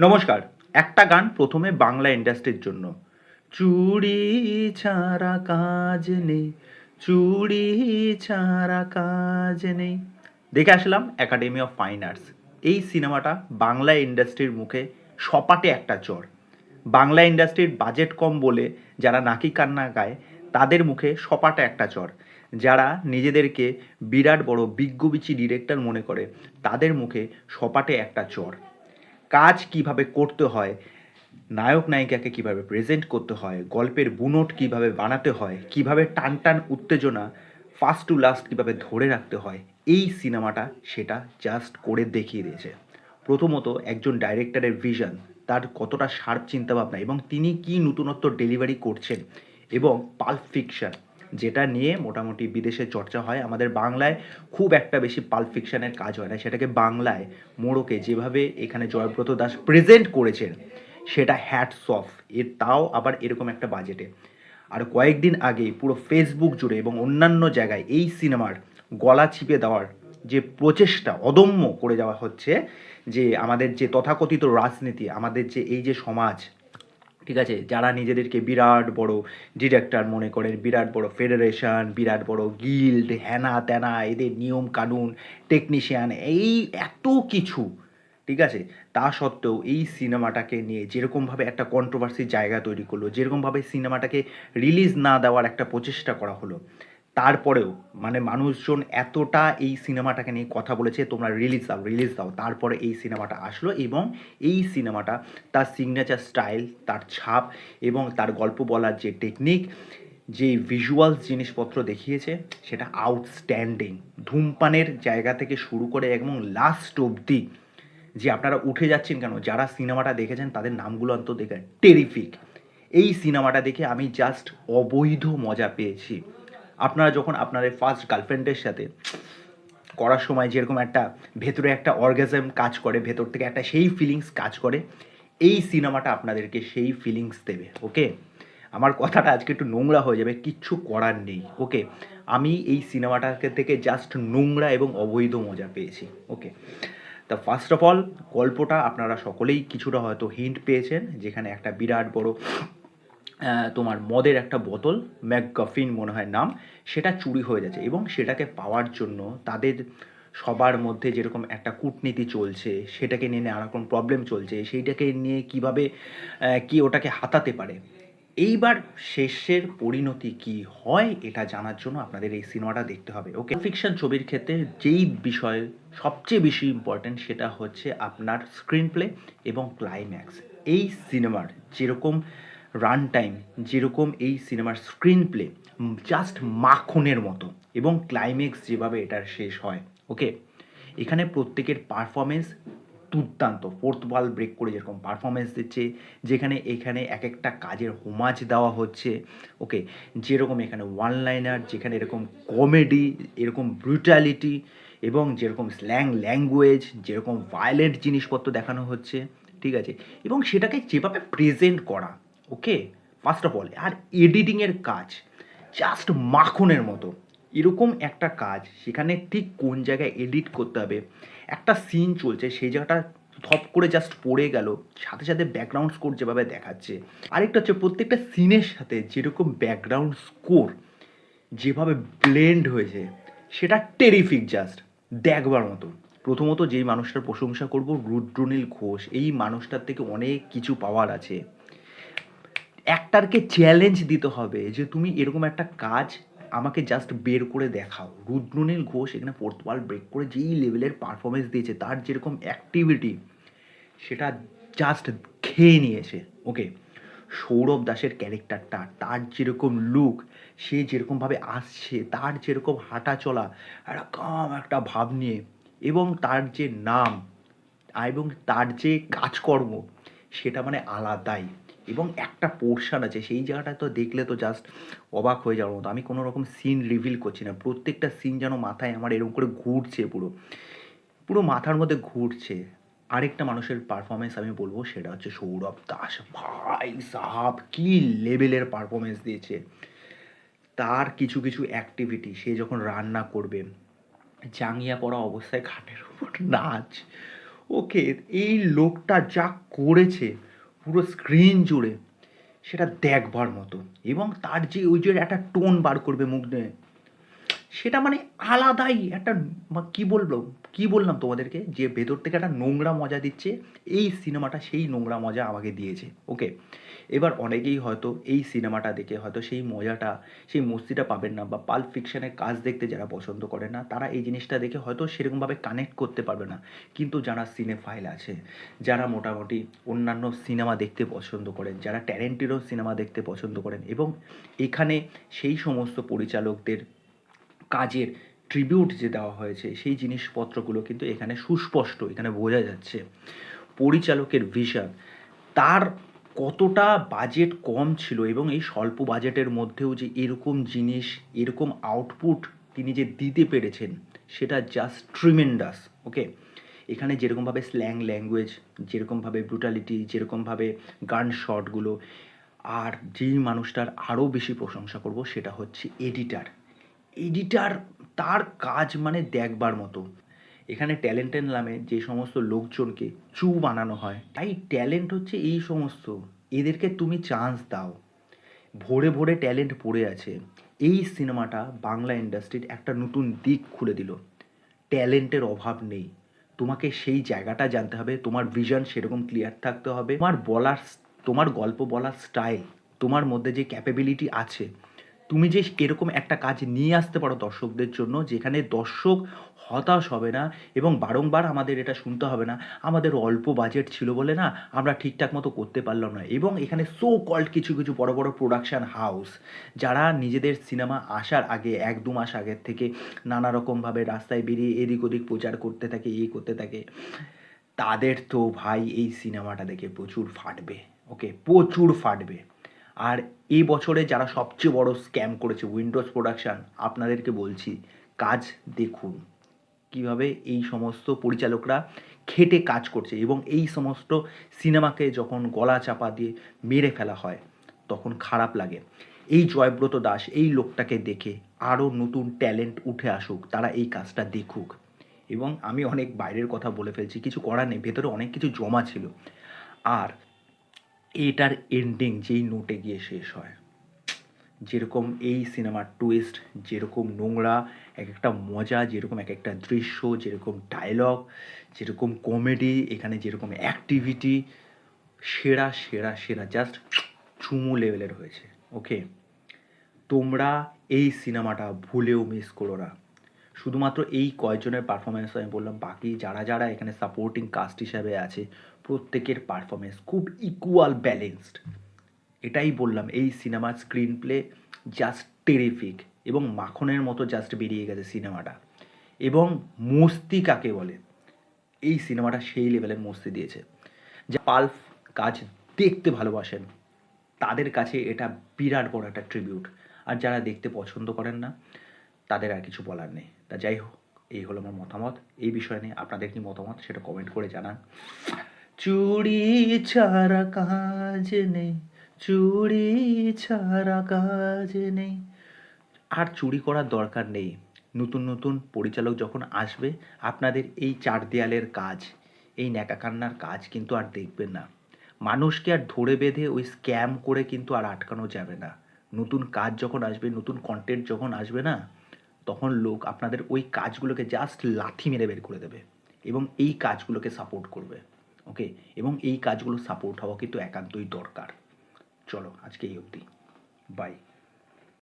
নমস্কার। একটা গান প্রথমে বাংলা ইন্ডাস্ট্রির জন্য। চুড়ি ছাড়া কাজ নেই, চুড়ি ছাড়া কাজ নেই। দেখে আসলাম একাডেমি অফ ফাইন আর্টস এই সিনেমাটা বাংলা ইন্ডাস্ট্রির মুখে সপাটে একটা চর। বাংলা ইন্ডাস্ট্রির বাজেট কম বলে যারা নাকি কান্না গায়, তাদের মুখে সপাটে একটা চর। যারা নিজেদেরকে বিরাট বড় বিজ্ঞবিচি ডিরেক্টর মনে করে, তাদের মুখে সপাটে একটা চর। কাজ কীভাবে করতে হয়, নায়ক নায়িকাকে কীভাবে প্রেজেন্ট করতে হয়, গল্পের বুনট কীভাবে বানাতে হয়, কীভাবে টান টান উত্তেজনা ফার্স্ট টু লাস্ট কীভাবে ধরে রাখতে হয়, এই সিনেমাটা সেটা জাস্ট করে দেখিয়ে দিয়েছে। প্রথমত একজন ডাইরেক্টরের ভিশন তার কতটা শার্প চিন্তাভাবনা এবং তিনি কি নতুনত্ব ডেলিভারি করছেন এবং পাল্প ফিকশন যেটা নিয়ে মোটামুটি বিদেশে চর্চা হয়, আমাদের বাংলায় খুব একটা বেশি পাল্প ফিকশনের কাজ হয় না। সেটাকে বাংলায় মোড়কে যেভাবে এখানে জয়ব্রত দাস প্রেজেন্ট করেছেন, সেটা হ্যাটস অফ এর তাও আবার এরকম একটা বাজেটে আর কয়েকদিন আগেই পুরো ফেসবুক জুড়ে এবং অন্যান্য জায়গায় এই সিনেমার গলা চিপে দেওয়ার যে প্রচেষ্টা অদম্য করে যাওয়া হচ্ছে, যে আমাদের যে তথাকথিত রাজনীতি, আমাদের যে এই যে সমাজ ঠিক আছে? যারা নিজেদেরকে বিরাট বড় ডিরেক্টর মনে করেন, বিরাট বড় ফেডারেশন বিরাট বড় গিল্ড হ্যানা ত্যানা এদের নিয়ম কানুন টেকনিশিয়ান এই এত কিছু, ঠিক আছে? তা সত্ত্বেও এই সিনেমাটাকে নিয়ে যেরকমভাবে একটা কন্ট্রোভার্সির জায়গা তৈরি করল, যেরকমভাবে সিনেমাটাকে রিলিজ না দেওয়ার একটা প্রচেষ্টা করা হলো তারপরেও মানে মানুষজন এতটা এই সিনেমাটাকে নিয়ে কথা বলেছে, তোমরা রিলিজ দাও রিলিজ দাও। তারপরে এই সিনেমাটা আসলো এবং এই সিনেমাটা তার সিগনেচার স্টাইল তার ছাপ এবং তার গল্প বলার যে টেকনিক যে ভিজুয়ালস জিনিসপত্র দেখিয়েছে, সেটা আউটস্ট্যান্ডিং ধূমপানের জায়গা থেকে শুরু করে এবং লাস্ট অবধি যে আপনারা উঠে যাচ্ছেন কেন, যারা সিনেমাটা দেখেছেন, তাদের নামগুলো অন্তত দেখে টেরিফিক এই সিনেমাটা দেখে আমি জাস্ট অবৈধ মজা পেয়েছি। আপনারা যখন আপনাদের ফার্স্ট গার্লফ্রেন্ডের সাথে করার সময় যেরকম একটা ভেতরে একটা অর্গাজম কাজ করে, ভেতর থেকে একটা সেই ফিলিংস কাজ করে, এই সিনেমাটা আপনাদেরকে সেই ফিলিংস দেবে ওকে আমার কথাটা আজকে একটু নোংরা হয়ে যাবে, কিচ্ছু করার নেই ওকে আমি এই সিনেমাটাকে থেকে জাস্ট নোংরা এবং অবৈধ মজা পেয়েছি ওকে তা ফার্স্ট অফ অল গল্পটা আপনারা সকলেই কিছুটা হয়তো হিন্ট পেয়েছেন, যেখানে একটা বিরাট বড় তোমার মদের একটা বোতল, ম্যাকগাফিন মনে হয় নাম, সেটা চুরি হয়ে যাচ্ছে এবং সেটাকে পাওয়ার জন্য তাদের সবার মধ্যে যেরকম একটা কূটনীতি চলছে, সেটাকে নিয়ে নানা রকম প্রবলেম চলছে, সেইটাকে নিয়ে কীভাবে কি ওটাকে হাতাতে পারে? এইবার শেষের পরিণতি কি হয় এটা জানার জন্য আপনাদের এই সিনেমাটা দেখতে হবে ওকে ফিকশন ছবির ক্ষেত্রে যেই বিষয় সবচেয়ে বেশি ইম্পর্ট্যান্ট সেটা হচ্ছে আপনার স্ক্রিন প্লে এবং ক্লাইম্যাক্স এই সিনেমার যেরকম রান টাইম যেরকম এই সিনেমার স্ক্রিন প্লে জাস্ট মাখনের মতো এবং ক্লাইম্যাক্স যেভাবে এটার শেষ হয় ওকে এখানে প্রত্যেকের পারফরমেন্স দুর্দান্ত। ফোর্থ বল ব্রেক করে যেরকম পারফরমেন্স দিচ্ছে, যেখানে এখানে এক একটা কাজের হোমাজ দেওয়া হচ্ছে ওকে যেরকম এখানে ওয়ান লাইনার যেখানে এরকম কমেডি এরকম ব্রুটালিটি এবং যেরকম স্ল্যাং ল্যাঙ্গুয়েজ যেরকম ভায়োলেন্ট জিনিসপত্র দেখানো হচ্ছে, ঠিক আছে? এবং সেটাকে যেভাবে প্রেজেন্ট করা ওকে? ফার্স্ট অফ অল আর এডিটিংয়ের কাজ জাস্ট মাখনের মতো। এরকম একটা কাজ, সেখানে ঠিক কোন জায়গায় এডিট করতে হবে, একটা সিন চলছে, সেই জায়গাটা থপ করে জাস্ট পড়ে গেল, সাথে সাথে ব্যাকগ্রাউন্ড স্কোর যেভাবে দেখাচ্ছে। আরেকটা হচ্ছে প্রত্যেকটা সিনের সাথে যেরকম ব্যাকগ্রাউন্ড স্কোর যেভাবে ব্লেন্ড হয়েছে, সেটা টেরিফিক জাস্ট দেখবার মতো। প্রথমত যেই মানুষটার প্রশংসা করব, রুদ্রনীল ঘোষ, এই মানুষটার থেকে অনেক কিছু পাওয়ার আছে। অ্যাক্টারকে চ্যালেঞ্জ দিতে হবে যে তুমি এরকম একটা কাজ আমাকে জাস্ট বের করে দেখাও। রুদ্রনীল ঘোষ এখানে ফোর্থ ওয়াল ব্রেক করে যেই লেভেলের পারফরমেন্স দিয়েছে, তার যেরকম অ্যাক্টিভিটি সেটা জাস্ট খেয়ে নিয়েছে। ওকে সৌরভ দাসের ক্যারেক্টারটা তার যেরকম লুক সে যেরকমভাবে আসছে, তার যেরকম হাঁটা চলা একটা একটা ভাব নিয়ে। এবং তার যে নাম এবং তার যে কাজকর্ম, সেটা মানে আলাদাই। এবং একটা পোর্শন আছে, সেই জায়গাটা তো দেখলে তো জাস্ট অবাক হয়ে যাওয়ার মতো। আমি কোনো রকম সিন রিভিল করছি না। প্রত্যেকটা সিন যেন মাথায় আমার এরকম করে ঘুরছে পুরো। পুরো মাথার মধ্যে ঘুরছে। আরেকটা মানুষের পারফরমেন্স আমি বলব, সেটা হচ্ছে সৌরভ দাস। ভাই সাহাব, কি লেভেলের পারফরমেন্স দিয়েছে। তার কিছু কিছু অ্যাক্টিভিটি সে যখন রান্না করবে, জাঙ্গিয়া পড়া অবস্থায় খাটের উপর নাচ। ওকে, এই লোকটা যা করেছে পুরো স্ক্রিন জুড়ে সেটা দেখবার মতো এবং তার যে ওই যে একটা টোন বার করবে মুখ নিয়ে সেটা মানে আলাদাই একটা কি বলব, কি বললাম তোমাদেরকে? যে ভেতর থেকে একটা নোংরা মজা দিচ্ছে, এই সিনেমাটা সেই নোংরা মজা আমাকে দিয়েছে ওকে এবার অনেকেই হয়তো এই সিনেমাটা দেখে, হয়তো সেই মজাটা, সেই মস্তিটা পাবেন না বা পাল্প ফিকশনের কাজ দেখতে যারা পছন্দ করে না, তারা এই জিনিসটা দেখে হয়তো সেরকমভাবে কানেক্ট করতে পারবে না। কিন্তু যারা সিনে ফাইল আছে, যারা মোটামুটি অন্যান্য সিনেমা দেখতে পছন্দ করেন, যারা ট্যালেন্টেরও সিনেমা দেখতে পছন্দ করেন এবং এখানে সেই সমস্ত পরিচালকদের কাজের ট্রিবিউট যে দেওয়া হয়েছে, সেই জিনিসপত্রগুলো কিন্তু এখানে সুস্পষ্ট, এখানে বোঝা যাচ্ছে। পরিচালকের ভিশন তার কতটা বাজেট কম ছিল এবং এই স্বল্প বাজেটের মধ্যেও যে এরকম জিনিস, এরকম আউটপুট তিনি যে দিতে পেরেছেন, সেটা জাস্ট ট্রিমেন্ডাস ওকে এখানে যেরকমভাবে স্ল্যাং ল্যাঙ্গুয়েজ যেরকমভাবে ব্রুটালিটি যেরকমভাবে গান শটগুলো আর যেই মানুষটার আরও বেশি প্রশংসা করব সেটা হচ্ছে এডিটার এডিটার তার কাজ মানে দেখবার মতো। এখানে ট্যালেন্টের নামে যে সমস্ত লোকজনকে চু বানানো হয়, তাই ট্যালেন্ট হচ্ছে এই সমস্ত। এদেরকে তুমি চান্স দাও। ভোরে ভোরে ট্যালেন্ট পড়ে আছে। এই সিনেমাটা বাংলা ইন্ডাস্ট্রির একটা নতুন দিক খুলে দিল। ট্যালেন্টের অভাব নেই। তোমাকে সেই জায়গাটা জানতে হবে, তোমার ভিশন সেরকম ক্লিয়ার থাকতে হবে। তোমার বলার তোমার গল্প বলার স্টাইল তোমার মধ্যে যে ক্যাপাবিলিটি আছে, তুমি যে এরকম একটা কাজ নিয়ে আসতে পারো দর্শকদের জন্য, যেখানে দর্শক হতাশ হবে না এবং বারংবার আমাদের এটা শুনতে হবে না। আমাদের অল্প বাজেট ছিল বলে না আমরা ঠিকঠাক মতো করতে পারলাম না। এবং এখানে সো কল্ড কিছু কিছু বড় বড় প্রোডাকশান হাউস যারা নিজেদের সিনেমা আসার আগে, এক, দু মাস আগের থেকে নানা রকমভাবে রাস্তায় বেরিয়ে এদিক ওদিক প্রচার করতে থাকে এই করতে থাকে, তাদের তো ভাই এই সিনেমাটা দেখে প্রচুর ফাটবে ওকে প্রচুর ফাটবে। আর এই বছরে যারা সবচেয়ে বড় স্ক্যাম করেছে উইন্ডোজ প্রোডাকশান আপনাদেরকে বলছি, কাজ দেখুন। কীভাবে এই সমস্ত পরিচালকরা খেটে কাজ করছে এবং এই সমস্ত সিনেমাকে যখন গলা চাপা দিয়ে মেরে ফেলা হয়, তখন খারাপ লাগে। এই জয়ব্রত দাস, এই লোকটাকে দেখে আরও নতুন ট্যালেন্ট উঠে আসুক, তারা এই কাজটা দেখুক। এবং আমি অনেক বাইরের কথা বলে ফেলছি, কিছু করার নেই, ভেতরে অনেক কিছু জমা ছিল। আর এটার এন্ডিং যেই নোটে গিয়ে শেষ হয়। যেরকম এই সিনেমার টুইস্ট যেরকম নোংরা এক একটা মজা, যেরকম এক একটা দৃশ্য, যেরকম ডায়লগ যেরকম কমেডি এখানে যেরকম অ্যাক্টিভিটি সেরা সেরা সেরা জাস্ট চুমু লেভেলের হয়েছে ওকে তোমরা এই সিনেমাটা ভুলেও মিস করো না। শুধুমাত্র এই কয়েকজনের পারফরমেন্স আমি বললাম, বাকি যারা যারা এখানে সাপোর্টিং কাস্ট হিসাবে আছে, প্রত্যেকের পারফরমেন্স খুব ইকুয়াল ব্যালেন্সড এটাই বললাম, এই সিনেমার স্ক্রিন প্লে জাস্ট টেরিফিক এবং মাখনের মতো জাস্ট বেরিয়ে গেছে সিনেমাটা এবং মস্তি কাকে বলে? এই সিনেমাটা সেই লেভেলের মস্তি দিয়েছে। যা পাল্প কাজ দেখতে ভালোবাসেন, তাদের কাছে এটা বিরাট বড় একটা ট্রিবিউট আর যারা দেখতে পছন্দ করেন না, তাদের আর কিছু বলার নেই। তা যাই হোক, এই হলো আমার মতামত। এই বিষয় নিয়ে আপনাদের কি মতামত সেটা কমেন্ট করে জানান। চুড়ি ছাড়া কাজ নেই। চুড়ি ছাড়া কাজ নেই। আর চুরি করার দরকার নেই। নতুন নতুন পরিচালক যখন আসবে, আপনাদের এই চার দেয়ালের কাজ, এই ন্যাকাকান্নার কাজ কিন্তু আর দেখবেন না। মানুষকে আর ধরে বেঁধে ওই স্ক্যাম করে কিন্তু আর আটকানো যাবে না। নতুন কাজ যখন আসবে, নতুন কন্টেন্ট যখন আসবে না, তখন লোক আপনাদের ওই কাজগুলোকে জাস্ট লাথি মেরে বের করে দেবে এবং এই কাজগুলোকে সাপোর্ট করবে ওকে এবং এই কাজগুলো সাপোর্ট হওয়া কিন্তু একান্তই দরকার। চলো আজকে এই অবধি। বাই